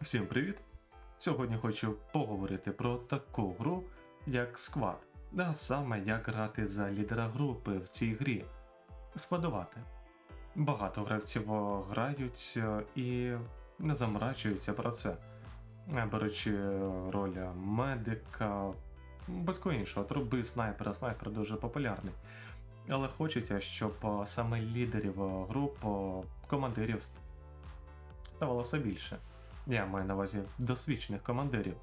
Всім привіт! Сьогодні хочу поговорити про таку гру, як Squad, а саме як грати за лідера групи в цій грі. Складувати. Багато гравців грають е, і не заморачуються про це, е, беручи роль медика, батько іншого, труби снайпера, снайпер дуже популярний. Але хочеться, щоб е, саме лідерів груп, командирів ставало все більше. Я маю на увазі досвідчених командирів.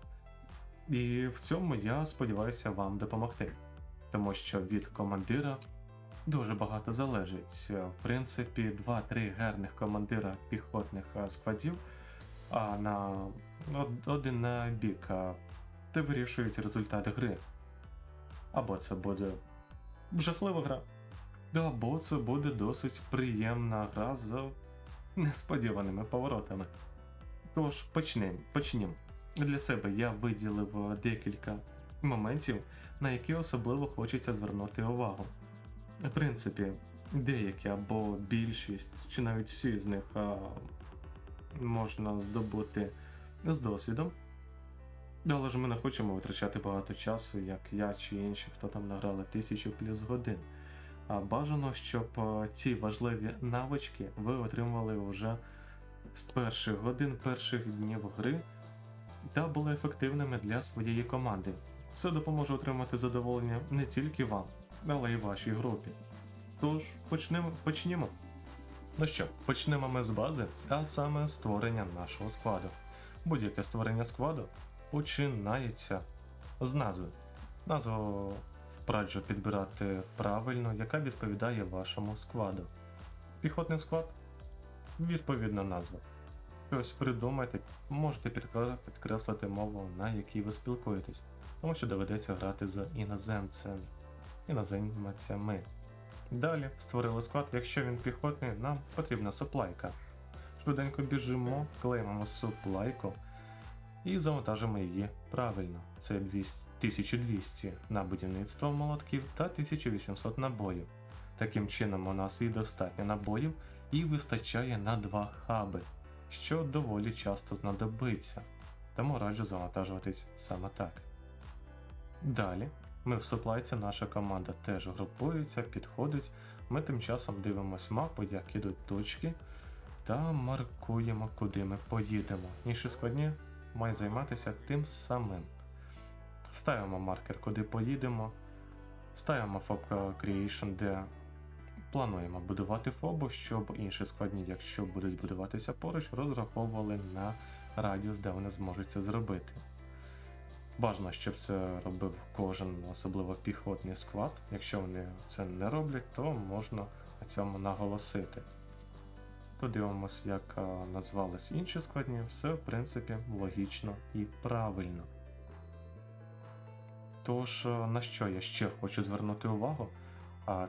І в цьому я сподіваюся вам допомогти. Тому що від командира дуже багато залежить. В принципі, 2-3 гарних командира піхотних е, складів, а на один на бік, те вирішують результат гри. Або це буде жахлива гра, або це буде досить приємна гра з несподіваними поворотами. Тож почнемо. почнім. Для себе я виділив е, декілька моментів, на які особливо хочеться звернути увагу. В принципі, деякі або більшість, чи навіть всі з них а, можна здобути з досвідом. Але ж ми не хочемо витрачати багато часу, як я чи інші, хто там награли тисячу плюс годин. А бажано, щоб е, ці важливі навички ви отримували вже з перших годин перших днів гри та були ефективними для своєї команди. Це допоможе отримати задоволення не тільки вам, але й вашій групі. Тож почнемо. почнімо. Ну що, почнемо ми з бази, а саме створення нашого складу. Будь-яке створення складу починається з назви. Назву раджу підбирати правильно, яка відповідає вашому складу. Піхотний склад відповідна назва. Щось придумайте, можете підкреслити мову, на якій ви спілкуєтесь, тому що доведеться грати з іноземцем, іноземцями. Далі створили склад, якщо він піхотний, нам потрібна суплайка. Швиденько біжимо, клеїмо суплайку і завантажимо її правильно. Це 1200 на будівництво молотків та 1800 набоїв. Таким чином, у нас і достатньо набоїв, і вистачає на два хаби, що доволі часто знадобиться, тому раджу завантажуватись саме так. Далі, ми в суплайці, наша команда теж групується, підходить. Ми тим часом дивимось мапу, як ідуть точки, та маркуємо, куди ми поїдемо. Інші складні мають займатися тим самим. Ставимо маркер, куди поїдемо, ставимо FOB Creation, де плануємо будувати фобу, щоб інші складні, якщо будуть будуватися поруч, розраховували на радіус, де вони зможуть це зробити. Бажано, щоб це робив кожен, особливо піхотний склад. Якщо вони це не роблять, то можна на цьому наголосити. Подивимось, як а, назвались інші складні, все в принципі логічно і правильно. Тож, на що я ще хочу звернути увагу,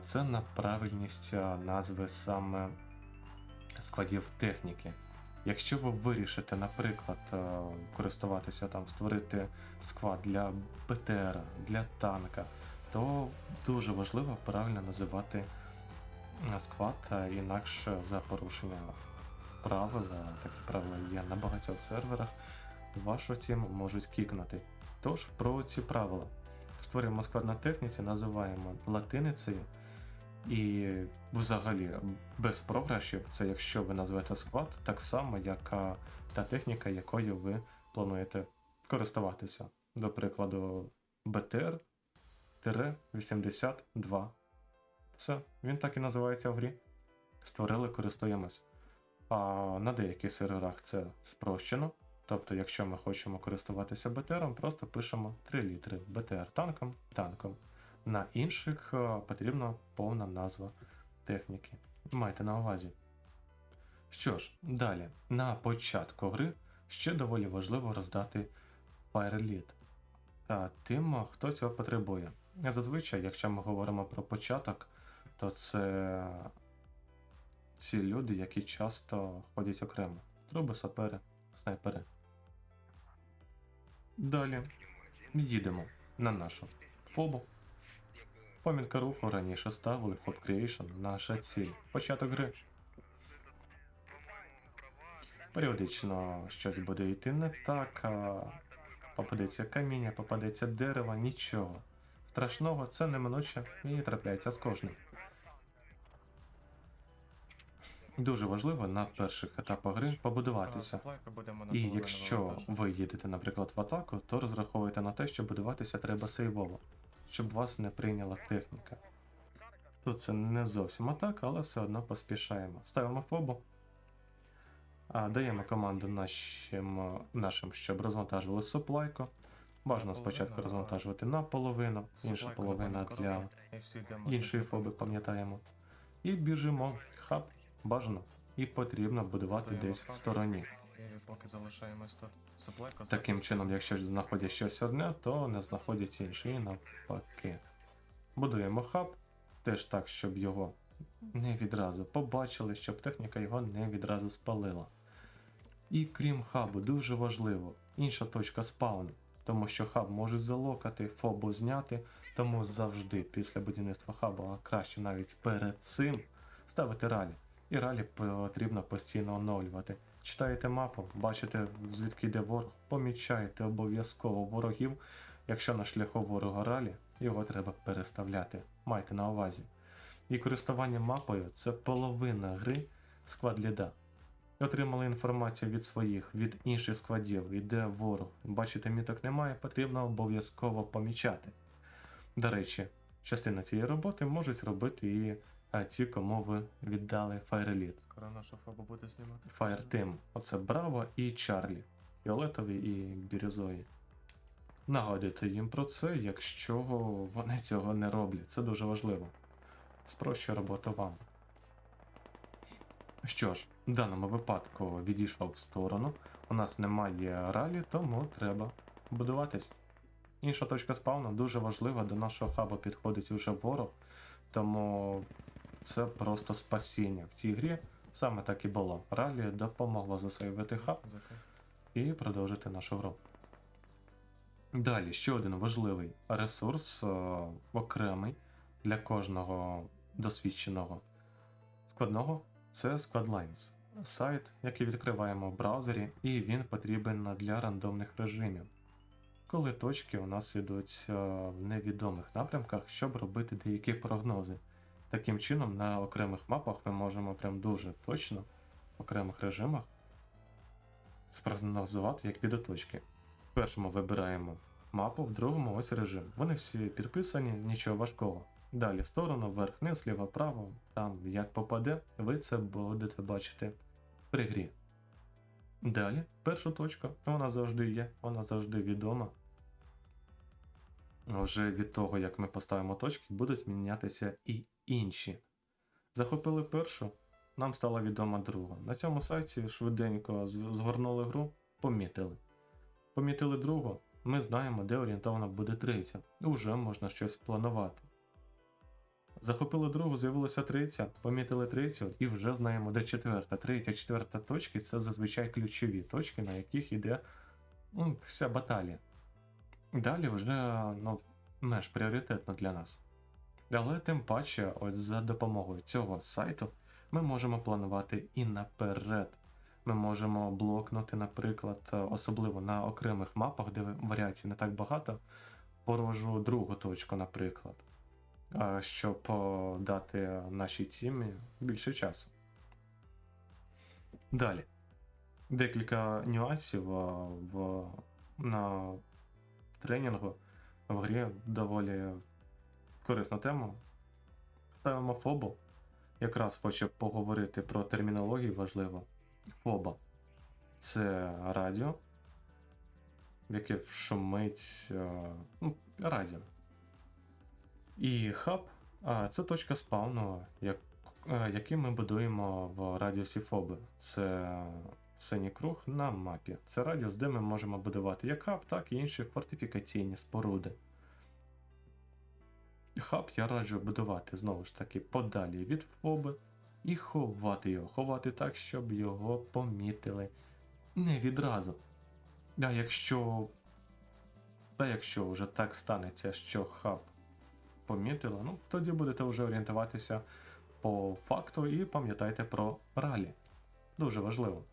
це на правильність назви саме складів техніки. Якщо ви вирішите, наприклад, користуватися там, створити склад для БТР, для танка, то дуже важливо правильно називати склад, інакше за порушення правил, такі правила є на багатьох серверах, вашу тему можуть кікнути. Тож про ці правила. Створюємо склад на техніці, називаємо латиницею. І взагалі без програшів, це якщо ви назвете склад, так само, як та техніка, якою ви плануєте користуватися. До прикладу, BTR-82. Все, він так і називається в грі. Створили, користуємось. А на деяких серверах це спрощено. Тобто, якщо ми хочемо користуватися БТРом, просто пишемо 3 літри БТР танком, танком. На інших е, потрібна повна назва техніки. Майте на увазі. Що ж, далі, на початку гри ще доволі важливо роздати фаєрліт. Та тим, е, хто цього потребує. Зазвичай, якщо ми говоримо про початок, то це ці люди, які часто ходять окремо. Труби, сапери, снайпери. Далі їдемо на нашу фобу. Помітка руху раніше ставили FOB Creation наша ціль. Початок гри. Періодично щось буде йти не так, а попадеться каміння, попадеться дерево, нічого. Страшного це неминуче і трапляється з кожним. Дуже важливо на перших етапах гри побудуватися. І якщо ви їдете, наприклад, в атаку, то розраховуйте на те, що будуватися треба сейвово, щоб вас не прийняла техніка. Тут це не зовсім атака, але все одно поспішаємо. Ставимо фобу. А даємо команду нашим, нашим щоб розвантажували суплайку. Бажано спочатку розвантажувати наполовину, інша половина для іншої фоби, пам'ятаємо. І біжимо. Хаб бажано. І потрібно будувати десь в стороні. І поки залишаємось тут. Суплайка Таким чином, якщо знаходять щось одне, то не знаходять інше і навпаки. Будуємо хаб, теж так, щоб його не відразу побачили, щоб техніка його не відразу спалила. І крім хабу, дуже важливо, інша точка спауну, тому що хаб може залокати, фобу зняти, тому завжди після будівництва хабу, а краще навіть перед цим, ставити ралі. І ралі потрібно постійно оновлювати. Читаєте мапу, бачите, звідки йде ворог, помічаєте обов'язково ворогів. Якщо на шляху ворога ралі, його треба переставляти. Майте на увазі. І користування мапою це половина гри склад ліда. Отримали інформацію від своїх, від інших складів, іде ворог. Бачите, міток немає, потрібно обов'язково помічати. До речі, частина цієї роботи можуть робити і а, ті, кому ви віддали Fire Скоро наша фоба буде знімати. Fire Team. Оце Браво і Чарлі. Фіолетові і бірюзові. Нагадуйте їм про це, якщо вони цього не роблять. Це дуже важливо. Спрощує роботу вам. Що ж, в даному випадку відійшов в сторону. У нас немає ралі, тому треба будуватись. Інша точка спавну дуже важлива. До нашого хаба підходить уже ворог, тому це просто спасіння в цій грі. Саме так і було. Ралі допомогло засейвити хаб і продовжити нашу гру. Далі, ще один важливий ресурс е, окремий для кожного досвідченого складного це Squadlines. Сайт, який відкриваємо в браузері, і він потрібен для рандомних режимів. Коли точки у нас йдуть е, в невідомих напрямках, щоб робити деякі прогнози. Таким чином, на окремих мапах ми можемо прям дуже точно в окремих режимах спрогнозувати, як підуть точки. В першому вибираємо мапу, в другому ось режим. Вони всі підписані, нічого важкого. Далі сторону, вверх, вниз, ліво, право, там як попаде, ви це будете бачити при грі. Далі, перша точка, вона завжди є, вона завжди відома. Вже від того, як ми поставимо точки, будуть мінятися і інші. Захопили першу, нам стала відома друга. На цьому сайті швиденько згорнули гру, помітили. Помітили другу, ми знаємо, де орієнтовано буде третя. Уже можна щось планувати. Захопили другу, з'явилася третя, помітили третю і вже знаємо, де четверта. Третя, четверта точки це зазвичай ключові точки, на яких йде ну, вся баталія. Далі вже ну, меж пріоритетно для нас. Але тим паче, ось за допомогою цього сайту ми можемо планувати і наперед. Ми можемо блокнути, наприклад, особливо на окремих мапах, де варіацій не так багато, порожу другу точку, наприклад, щоб дати нашій тімі більше часу. Далі. Декілька нюансів в, на тренінгу в грі доволі корисна тема. Ставимо фобу. Якраз хочу поговорити про термінологію важливо. Фоба це радіо, яке шумить е, ну, радіо. І хаб це точка спавну, як, е, який ми будуємо в радіусі фоби. Це синій круг на мапі. Це радіус, де ми можемо будувати як хаб, так і інші фортифікаційні споруди. Хаб я раджу будувати знову ж таки подалі від фоби і ховати його. Ховати так, щоб його помітили не відразу. А якщо. Та якщо вже так станеться, що хаб помітили, ну тоді будете вже орієнтуватися по факту і пам'ятайте про ралі. Дуже важливо.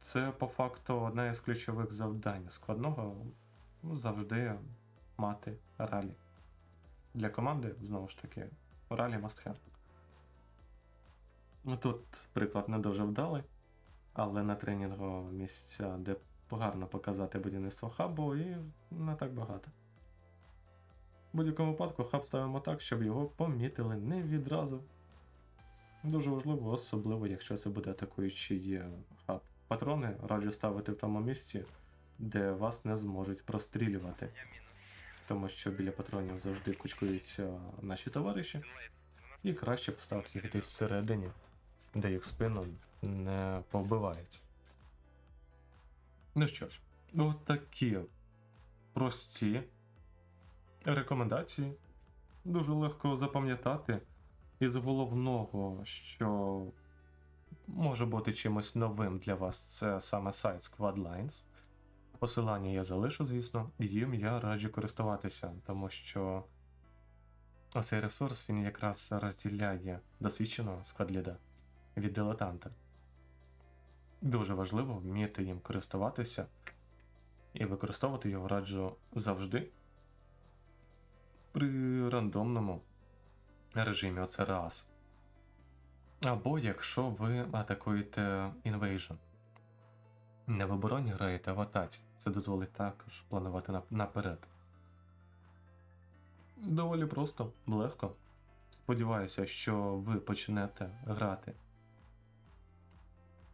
Це по факту одне із ключових завдань складного ну, завжди мати ралі. Для команди, знову ж таки, ралі must have. Ну, Тут приклад не дуже вдалий, але на тренінгу місця, де гарно показати будівництво хабу, і не так багато. В будь-якому випадку хаб ставимо так, щоб його помітили не відразу. Дуже важливо, особливо, якщо це буде атакуючий хаб. Патрони раджу ставити в тому місці, де вас не зможуть прострілювати. Тому що біля патронів завжди кучкуються наші товариші, і краще поставити їх десь всередині, де їх спину не повбивають. Ну що ж, от такі прості рекомендації. Дуже легко запам'ятати. Із головного, що може бути чимось новим для вас, це саме сайт Squadlines. Посилання я залишу, звісно, їм я раджу користуватися, тому що цей ресурс він якраз розділяє досвідченого складліда від дилетанта. Дуже важливо вміти їм користуватися і використовувати його раджу завжди при рандомному режимі оце раз. Або якщо ви атакуєте Invasion. Не в обороні граєте, а в атаці. Це дозволить також планувати наперед. Доволі просто, легко. Сподіваюся, що ви почнете грати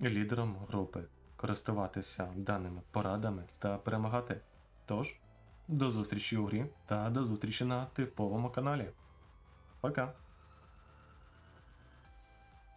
лідером групи, користуватися даними порадами та перемагати. Тож, до зустрічі у грі та до зустрічі на типовому каналі. Пока!